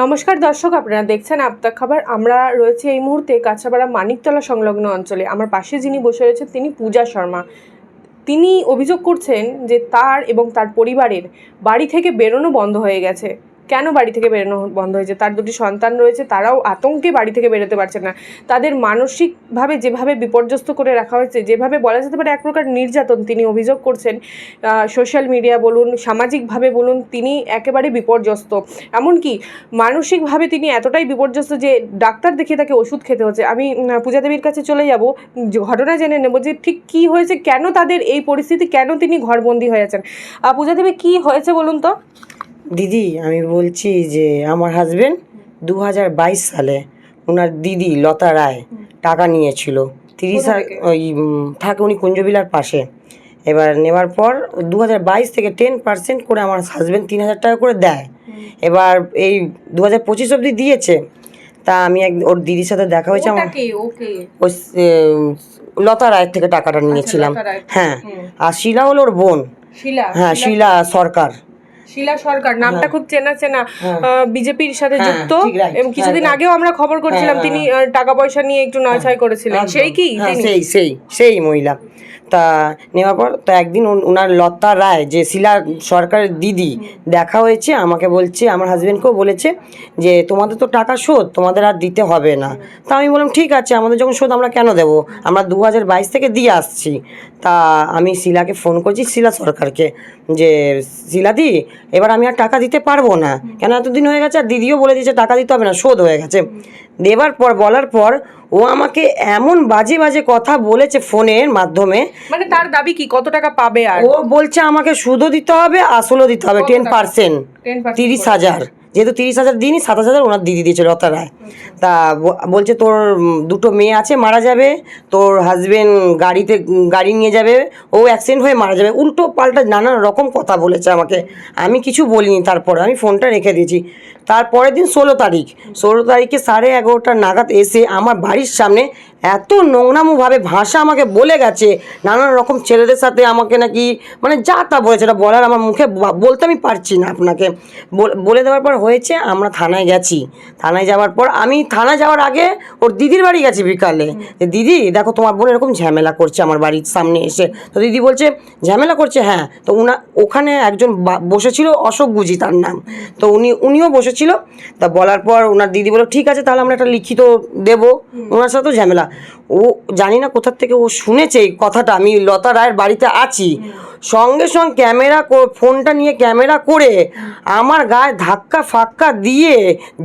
নমস্কার দর্শক, আপনারা দেখছেন আপতা খাবার। আমরা রয়েছে এই মুহূর্তে কাছাপাড়া মানিকতলা সংলগ্ন অঞ্চলে। আমার পাশে যিনি বসে রয়েছেন তিনি পূজা শর্মা। তিনি অভিযোগ করছেন যে তার এবং তার পরিবারের বাড়ি থেকে বেরোনো বন্ধ হয়ে গেছে। কেন বাড়ি থেকে বেরোনো বন্ধ হয়েছে? তার দুটি সন্তান রয়েছে, তারাও আতঙ্কে বাড়ি থেকে বেরোতে পারছে না। তাদের মানসিকভাবে যেভাবে বিপর্যস্ত করে রাখা হয়েছে, যেভাবে বলা যেতে পারে এক প্রকার নির্যাতন তিনি অভিযোগ করছেন সোশ্যাল মিডিয়া বলুন, সামাজিকভাবে বলুন, তিনি একেবারে বিপর্যস্ত। এমনকি মানসিকভাবে তিনি এতটাই বিপর্যস্ত যে ডাক্তার দেখিয়ে তাকে ওষুধ খেতে হচ্ছে। আমি পূজা দেবীর কাছে চলে যাব ঘটনা জেনে নেব যে ঠিক কি হয়েছে, কেন তাদের এই পরিস্থিতি, কেন তিনি ঘরবন্দি হয়ে আছেন। পূজা দেবী, কি হয়েছে বলুন তো? দিদি আমি বলছি যে আমার হাজবেন্ড দু হাজার বাইশ সালে ওনার দিদি লতা রায় টাকা নিয়েছিল। তিরিশ ওই থাকে উনি কুঞ্জবিলার পাশে। এবার নেওয়ার পর দু হাজার বাইশ থেকে টেন পার্সেন্ট করে আমার হাজবেন্ড তিন হাজার টাকা করে দেয়। এবার এই দু হাজার পঁচিশ অবধি দিয়েছে তা আমি এক ওর দিদির সাথে দেখা হয়েছে আমার ওই লতা রায়ের থেকে টাকাটা নিয়েছিলাম। হ্যাঁ। আর শিলা হলো ওর বোন। শিলা? হ্যাঁ শিলা সরকার। শিলা সরকার নামটা খুব চেনা চেনা বিজেপির সাথে হ্যাঁ, যুক্ত। এবং কিছুদিন হ্যাঁ, আগেও আমরা খবর করেছিলাম হ্যাঁ, তিনি টাকা পয়সা নিয়ে একটু নয়ছয় করেছিলেন। সেই কি হ্যাঁ, সেই সেই সেই মহিলা। তা নেওয়ার পর তো একদিন ওনার লতা রায়, যে শিলা সরকারের দিদি, দেখা হয়েছে, আমাকে বলছে, আমার হাজব্যান্ডকেও বলেছে যে, তোমাদের তো টাকা শোধ, তোমাদের আর দিতে হবে না। তা আমি বললাম, ঠিক আছে, আমাদের যখন শোধ আমরা কেন দেবো? আমরা দু হাজার বাইশ থেকে দিয়ে আসছি। তা আমি শিলাকে ফোন করছি, শিলা সরকারকে, যে শিলাদি এবার আমি আর টাকা দিতে পারব না। কেন এতদিন হয়ে গেছে, আর দিদিও বলে দিয়েছে, টাকা দিতে হবে না, শোধ হয়ে গেছে। দেবার পর, বলার পর ও আমাকে এমন বাজে বাজে কথা বলেছে ফোনের মাধ্যমে। মানে তার দাবি কি? কত টাকা পাবে আর? ও বলছে আমাকে সুদও দিতে হবে আসলও দিতে হবে টেন? পার্সেন্ট তিরিশ হাজার। যেহেতু তিরিশ হাজার দিনই, সাতাশ হাজার ওনার দিদি দিয়েছিল লতা রায় তা বলছে তোর দুটো মেয়ে আছে, মারা যাবে। তোর হাজবেন্ড গাড়িতে গাড়ি নিয়ে যাবে। ও অ্যাক্সিডেন্ট হয়ে মারা যাবে। উল্টো পাল্টা নানান রকম কথা বলেছে আমাকে। আমি কিছু বলিনি তারপর। আমি ফোনটা রেখে দিয়েছি। তারপরের দিন ষোলো তারিখ। ষোলো তারিখে সাড়ে এগারোটা নাগাদ এসে আমার বাড়ির সামনে এত নোংরামোভাবে ভাষা আমাকে বলে গেছে নানান রকম ছেলেদের সাথে আমাকে নাকি মানে যা তা বলেছে এটা বলার আমার মুখে বলতে আমি পারছি না আপনাকে। বল- বলে দেওয়ার পর হয়েছে আমরা থানায় গেছি। থানায় যাওয়ার পর আমি থানায় যাওয়ার আগে ওর দিদির বাড়ি গেছি বিকালে। দিদি দেখো তোমার বোন এরকম ঝামেলা করছে আমার বাড়ির সামনে এসে। তো দিদি বলছে ঝামেলা করছে হ্যাঁ। তো উনা ওখানে একজন বসেছিল অশোক গুজি তার নাম। তো উনি উনিও বসেছিল। তা বলার পর ওনার দিদি বলল ঠিক আছে তাহলে আমরা একটা লিখিত দেবো। ওনার সাথেও ঝামেলা। ও জানি না কোথার থেকে ও শুনেছে এই কথাটা। আমি লতা রায়ের বাড়িতে আছি। সঙ্গে সঙ্গে ক্যামেরা ফোনটা নিয়ে ক্যামেরা করে আমার গায়ে ধাক্কা ফাক্কা দিয়ে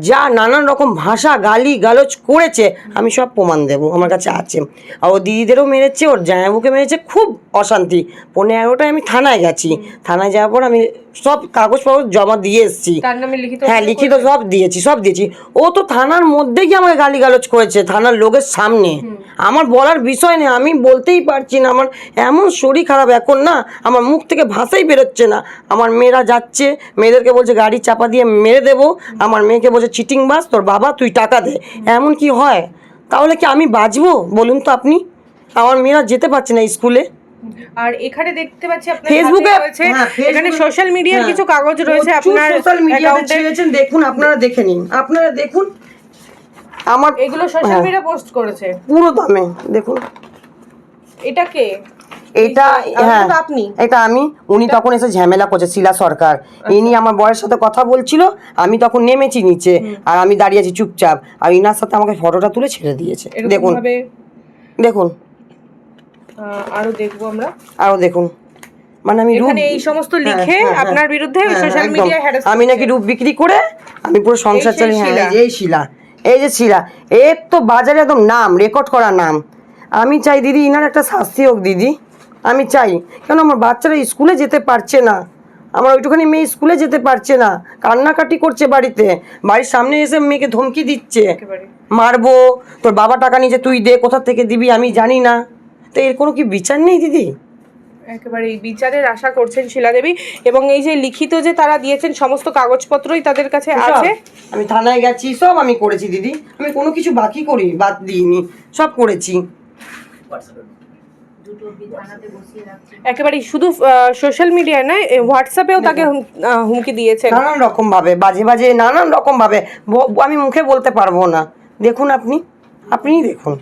যা নানান রকম ভাষা গালি গালজ করেছে, আমি সব প্রমাণ দেবো, আমার কাছে আছে। আর ও দিদিদেরও মেরেছে, ওর জামাইবুকে মেরেছে, খুব অশান্তি। পনেরো এগারোটায় আমি থানায় গেছি। থানায় যাওয়ার পর আমি সব কাগজপত্র জমা দিয়ে এসেছি। হ্যাঁ লিখিত সব দিয়েছি সব দিয়েছি। ও তো থানার মধ্যে গিয়ে আমাকে গালিগালজ করেছে থানার লোকের সামনে। আমার বলার বিষয় নেই আমি বলতেই পারছি না। আমার এমন শরীর খারাপ এখন না আমার মুখ থেকে ভাষাই বেরোচ্ছে না। আমার মেয়েরা যাচ্ছে মেয়েদেরকে বলছে গাড়ি চাপা দিয়ে মেরে দেবো। আমার মেয়েকে বলছে চিটিং বাস তোর বাবা তুই টাকা দে। এমন কি হয়? তাহলে কি আমি বাঁচবো? বলুন তো আপনি। আমার মেয়েরা যেতে পারছে না স্কুলে। আর এখানে দেখতে পাচ্ছি আপনার ফেসবুকে রয়েছে হ্যাঁ, এখানে সোশ্যাল মিডিয়ার কিছু কাগজ রয়েছে আপনার সোশ্যাল মিডিয়াতে ছেড়েছেন দেখুন আপনারা দেখে নিন। আপনারা দেখুন আমার এগুলো সোশ্যাল। মিডিয়া পোস্ট করেছে। পুরো দামে দেখুন। এটা কে? এটা হ্যাঁ আপনি? এটা আমি। উনি তখন এসে ঝামেলা করছে শিলা সরকার। ইনি আমার বয়ের সাথে কথা বলছিল আমি তখন নেমেছি নিচে আর আমি দাঁড়িয়ে আছি চুপচাপ। আর ইনার সাথে আমাকে ফটোটা তুলে ছেড়ে দিয়েছে। দেখুন। দেখুন। আরও দেখব আমরা। আরও দেখুন। মানে আমি রূপ এই সমস্ত হ্যাঁ, লিখে হ্যাঁ, হ্যাঁ। আপনার বিরুদ্ধে সোশ্যাল। মিডিয়ায় আমি নাকি রূপ বিক্রি করে আমি পুরো সংসার সেই চালি হ্যাঁ এই শিলা। এই যে শিলা। এর তো বাজারে একদম নাম রেকর্ড করা নাম। আমি চাই দিদি ইনার একটা শাস্তি হোক দিদি। আমি চাই। কেন আমার বাচ্চারা স্কুলে যেতে পারছে না। আমার ওইটুখানি মেয়ে স্কুলে যেতে পারছে না। কান্নাকাটি করছে বাড়িতে। বাড়ির সামনে এসে মেয়েকে ধমকি দিচ্ছে। মারবো। তোর বাবা টাকা নিয়ে যে তুই দে কোথা থেকে দিবি আমি জানি না। তো এর কোনো কি বিচার নেই দিদি? একেবারে এই বিচারের আশা করছেন শিলা দেবী এবং এই যে লিখিত যে তারা দিয়েছেন সমস্ত কাগজপত্রই তাদের কাছে আছে। আমি থানায় গেছি সব আমি করেছি দিদি। আমি কোনো কিছু বাকি করি বাদ দিইনি সব করেছি। একেবারেই শুধু সোশ্যাল মিডিয়ায় নয় হোয়াটসঅ্যাপেও তাকে হুম- হুমকি দিয়েছেন। নানান রকম ভাবে বাজে বাজে নানান রকম ভাবে আমি মুখে বলতে পারব না। দেখুন আপনি আপনিই দেখুন।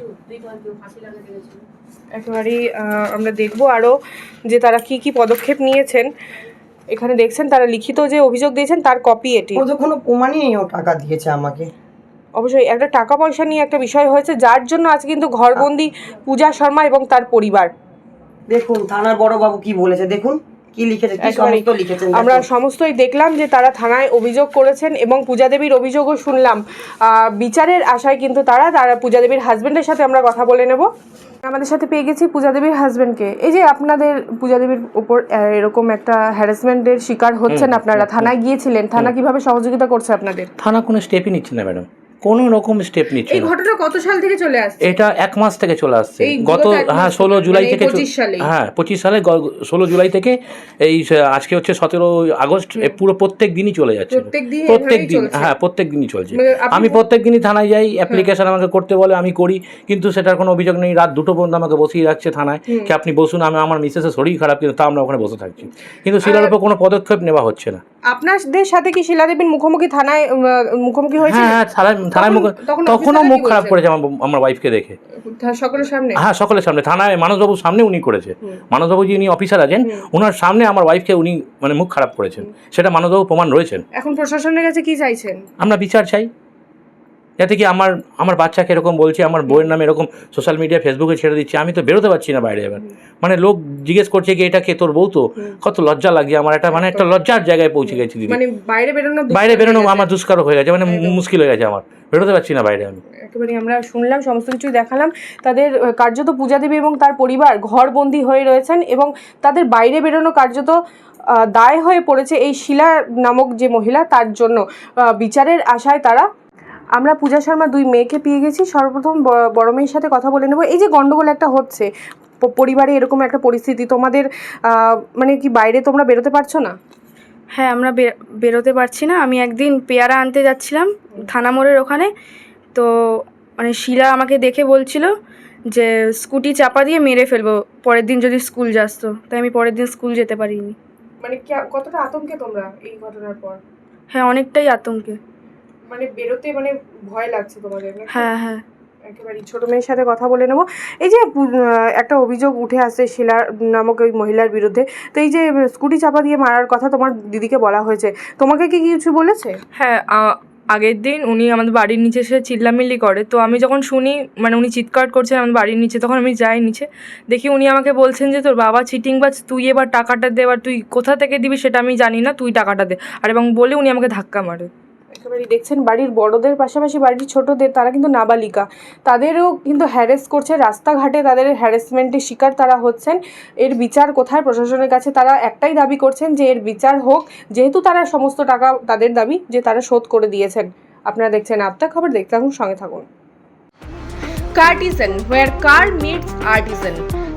একেবারেই আমরা দেখব আরও যে তারা কি কি পদক্ষেপ নিয়েছেন। এখানে দেখছেন তারা লিখিত যে অভিযোগ দিয়েছেন তার কপি এটি। ও তো কোনো প্রমাণই নেই ও টাকা দিয়েছে আমাকে। অবশ্যই একটা টাকা পয়সা নিয়ে একটা বিষয় হয়েছে যার জন্য আজ কিন্তু ঘরবন্দি পূজা শর্মা এবং তার পরিবার। দেখুন থানার বড় বাবু কি বলেছে দেখুন। কি লিখেছে কি সমস্ত লিখেছেন আমরা সমস্তই দেখলাম যে তারা থানায় অভিযোগ করেছেন এবং পূজা দেবীর অভিযোগও শুনলাম। আহ, বিচারের আশায় কিন্তু তারা তারা পূজা দেবীর হাজবেন্ডের সাথে আমরা কথা বলে নেব। আমাদের সাথে পেয়ে গেছি পূজা দেবীর হাজবেন্ডকে এই যে আপনাদের পূজা দেবীর উপর আহ, এরকম একটা হ্যারাসমেন্টের শিকার হচ্ছেন আপনারা থানায় গিয়েছিলেন থানা কীভাবে সহযোগিতা করছে আপনাদের? থানা কোনো স্টেপই নিচ্ছে না ম্যাডাম কোনো রকম স্টেপ নিচ্ছে এই ঘটনা কত সাল থেকে চলে আসছে? এটা এক মাস থেকে চলে আসছে। গত হ্যাঁ ষোলো জুলাই মানে থেকে চল- 25 সালেই। হ্যাঁ পঁচিশ সালে ষোলো জুলাই থেকে এই আজকে হচ্ছে সতেরো আগস্ট পুরো প্রত্যেক দিনই চলে যাচ্ছে। প্রত্যেক দিন। হ্যাঁ প্রত্যেক দিনই চলছে। মানে আমি প্রত্যেক দিনই থানায় যাই অ্যাপ্লিকেশন আমাকে করতে বলে আমি করি কিন্তু সেটার কোনো অভিযোগ নেই। রাত দুটো পর্যন্ত আমাকে বসিয়ে রাখছে থানায় কি আপনি বসুন আমি আমার মিসেসের শরীর খারাপ কিন্তু তা আমরা ওখানে বসে থাকছি। কিন্তু শিলার উপর কোনো পদক্ষেপ নেওয়া হচ্ছে না। আপনাদের সাথে কি শিলা দেবীর মুখোমুখি থানায় মুখোমুখি হয়েছে হ্যাঁ হ্যাঁ থানায় মুখ তখনও মুখ খারাপ করেছে? আমার আমার ওয়াইফকে দেখে। সকলের সামনে? হ্যাঁ সকলের সামনে। থানায় মানসবাবুর সামনে উনি করেছে। মানসবাবু যিনি অফিসার আছেন। ওনার সামনে আমার ওয়াইফকে উনি মানে মুখ খারাপ করেছেন। সেটা মানসবাবু প্রমাণ রয়েছেন এখন প্রশাসনের কাছে কি চাইছেন? আমরা বিচার চাই। যাতে কি আমার আমার বাচ্চাকে এরকম বলছে আমার বইয়ের নামে এরকম সোশ্যাল মিডিয়া ফেসবুকে ছেড়ে দিচ্ছে আমি তো বেরোতে পারছি না বাইরে এবার। মানে লোক জিজ্ঞেস করছে কি এটা কে তোর বউ তো? কত লজ্জা লাগে আমার একটা মানে একটা লজ্জার জায়গায় পৌঁছে গেছি দিদি। মানে বাইরে বেরোনো বাইরে বেরোনো আমার দুষ্কার হয়ে গেছে মানে মুশকিল হয়ে গেছে আমার বেরোতে পারছি না বাইরে আমি। একেবারে আমরা শুনলাম সমস্ত কিছুই দেখালাম। তাদের কার্যত পূজা দেবী এবং তার পরিবার ঘরবন্দি হয়ে রয়েছেন এবং তাদের বাইরে বেরোনো কার্যত দায় হয়ে পড়েছে এই শিলা নামক যে মহিলা তার জন্য বিচারের আশায় তারা আমরা পূজা শর্মা দুই মেয়েকে পেয়ে গেছি। সর্বপ্রথম বড় মেয়ের সাথে কথা বলে নেব। এই যে গন্ডগোল একটা হচ্ছে পরিবারে এরকম একটা পরিস্থিতি তোমাদের মানে কি বাইরে তোমরা বেরোতে পারছ না? হ্যাঁ আমরা বেরোতে পারছি না। আমি একদিন পেয়ারা আনতে যাচ্ছিলাম থানা মোড়ের ওখানে। তো মানে শিলা আমাকে দেখে বলছিল যে স্কুটি চাপা দিয়ে মেরে ফেলব পরের দিন যদি স্কুল যাস তো। তাই আমি পরের দিন স্কুল যেতে পারিনি। মানে কতটা আতঙ্কে তোমরা এই ঘটনার পর? হ্যাঁ অনেকটাই আতঙ্কে। মানে বেরোতে মানে ভয় লাগছে তোমাদের হ্যাঁ হ্যাঁ। একেবারেই। ছোট মেয়ের সাথে কথা বলে নেব। এই যে একটা অভিযোগ উঠে আসছে শিলা নামক ওই মহিলার বিরুদ্ধে। তো এই যে স্কুটি চাপা দিয়ে মারার কথা তোমার দিদিকে বলা হয়েছে তোমাকে কি কিছু বলেছে? হ্যাঁ আগের দিন উনি আমাদের বাড়ির নিচে এসে চিল্লামিল্লি করে। তো আমি যখন শুনি মানে উনি চিৎকার করছেন আমাদের বাড়ির নিচে তখন আমি যাই নিচে। দেখি উনি আমাকে বলছেন যে তোর বাবা চিটিং বাজ তুই এবার টাকাটা দে এবার তুই কোথা থেকে দিবি সেটা আমি জানি না তুই টাকাটা দে। আর এবং বলে উনি আমাকে ধাক্কা মারে। একেবারেই দেখছেন, বাড়ির বড়দের পাশাপাশি বাড়ির ছোটদের, তারা কিন্তু নাবালিকা। তাদেরও কিন্তু হ্যারেস করছে, রাস্তাঘাটে তাদের হ্যারেসমেন্টের শিকার তারা হচ্ছেন। এর বিচার কোথায়? প্রশাসনের কাছে তারা একটাই দাবি করছেন যে, এর বিচার হোক, যেহেতু তারা সমস্ত টাকা তাদের দাবি যে, তারা শোধ করে দিয়েছেন। আপনারা দেখছেন আপনার খবর, দেখতে থাকুন, সঙ্গে থাকুন। Cartisan where car meets artisan.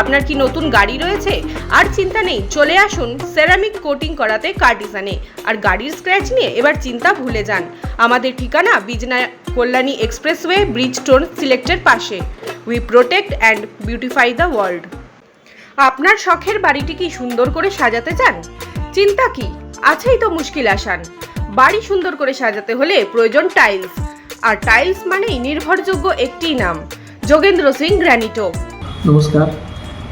আপনার কি নতুন গাড়ি রয়েছে? আর চিন্তা নেই, চলে আসুন সেরামিক কোটিং করাতে কার্টিসানে আর গাড়ির স্ক্র্যাচ নিয়ে এবার চিন্তা ভুলে যান। আমাদের ঠিকানা বিজনা কল্যাণী এক্সপ্রেসওয়ে ব্রিজ স্টোন সিলেক্টের পাশে। We protect and beautify the world আপনার শখের বাড়িটি কি সুন্দর করে সাজাতে চান? চিন্তা কি? আছেই তো মুশকিল আসান। বাড়ি সুন্দর করে সাজাতে হলে প্রয়োজন টাইলস আর টাইলস মানেই নির্ভরযোগ্য একটি নাম। যোগেন্দ্র সিং, গ্র্যানিটো। নমস্কার।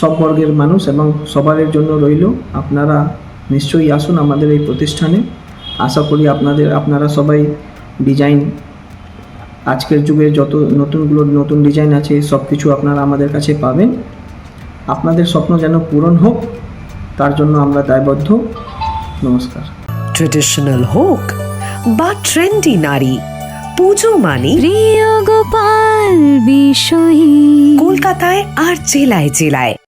সব বর্গের মানুষ এবং সবারের জন্য রইল। আপনারা নিশ্চয়ই আসুন আমাদের এই প্রতিষ্ঠানে। আশা করি আপনাদের আপনারা সবাই ডিজাইন আজকের যুগে যত নতুনগুলো নতুন ডিজাইন আছে সব কিছু আপনারা আমাদের কাছে পাবেন। আপনাদের স্বপ্ন যেন পূরণ হোক তার জন্য আমরা দায়বদ্ধ। নমস্কার। ট্রেডিশনাল হোক বা ট্রেন্ডি নারী পুজো মানে প্রিয় গোপাল বিষয়ী। কলকাতায় আর জেলায় জেলায়।